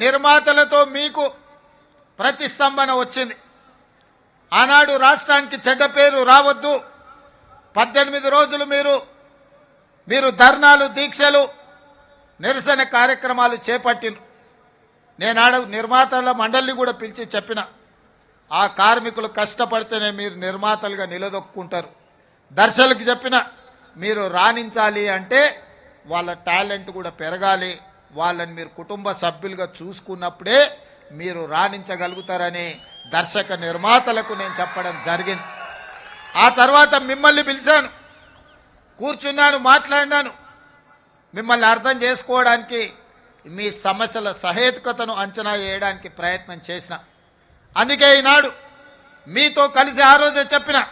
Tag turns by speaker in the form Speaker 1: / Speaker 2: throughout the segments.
Speaker 1: నిర్మాతలతో మీకు ప్రతిస్తంభన వచ్చింది. ఆనాడు రాష్ట్రానికి చెడ్డ పేరు రావద్దు. పద్దెనిమిది రోజులు మీరు మీరు ధర్నాలు దీక్షలు నిరసన కార్యక్రమాలు చేపట్టిన నేను నిర్మాతల మండలిని కూడా పిలిచి చెప్పిన ఆ కార్మికులు కష్టపడితేనే మీరు నిర్మాతలుగా నిలదొక్కుంటారు. దర్శకులకు చెప్పిన మీరు రాణించాలి అంటే వాళ్ళ టాలెంట్ కూడా పెరగాలి. వాళ్ళని మీరు కుటుంబ సభ్యులుగా చూసుకున్నప్పుడే మీరు రాణించగలుగుతారని దర్శక నిర్మాతలకు నేను చెప్పడం జరిగింది. ఆ తర్వాత మిమ్మల్ని పిలిచాను. కూర్చున్నాను మాట్లాడినాను. మిమ్మల్ని అర్థం చేసుకోవడానికి మీ సమస్యల సహేతుకతను అంచనా వేయడానికి ప్రయత్నం చేసిన. అందుకే ఈనాడు మీతో కలిసి ఆ రోజే చెప్పిన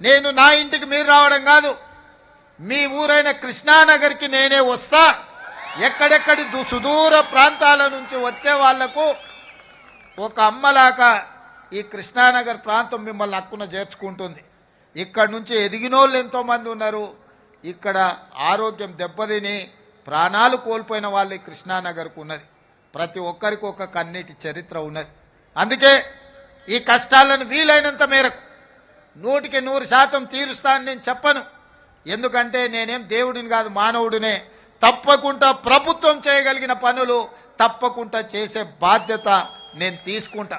Speaker 1: నేను నా ఇంటికి మీరు రావడం కాదు మీ ఊరైన కృష్ణానగర్కి నేనే వస్తా ఎక్కడెక్కడి సుదూర ప్రాంతాల నుంచి వచ్చే వాళ్ళకు ఒక అమ్మలాగా ఈ కృష్ణానగర్ ప్రాంతం మిమ్మల్ని హక్కున చేర్చుకుంటుంది. ఇక్కడ నుంచి ఎదిగినోళ్ళు ఎంతోమంది ఉన్నారు. ఇక్కడ ఆరోగ్యం దెబ్బతిని ప్రాణాలు కోల్పోయిన వాళ్ళు కృష్ణానగర్కు ఉన్నది. ప్రతి ఒక్కరికి ఒక కన్నీటి చరిత్ర ఉన్నది. అందుకే ఈ కష్టాలను వీలైనంత మేరకు నూటికి నూరు శాతం తీరుస్తానని నేను చెప్పను. ఎందుకంటే నేనేం దేవుడిని కాదు మానవుడినే తప్పకుండా ప్రభుత్వం చేయగలిగిన పనులు తప్పకుండా చేసే బాధ్యత నేను తీసుకుంటా.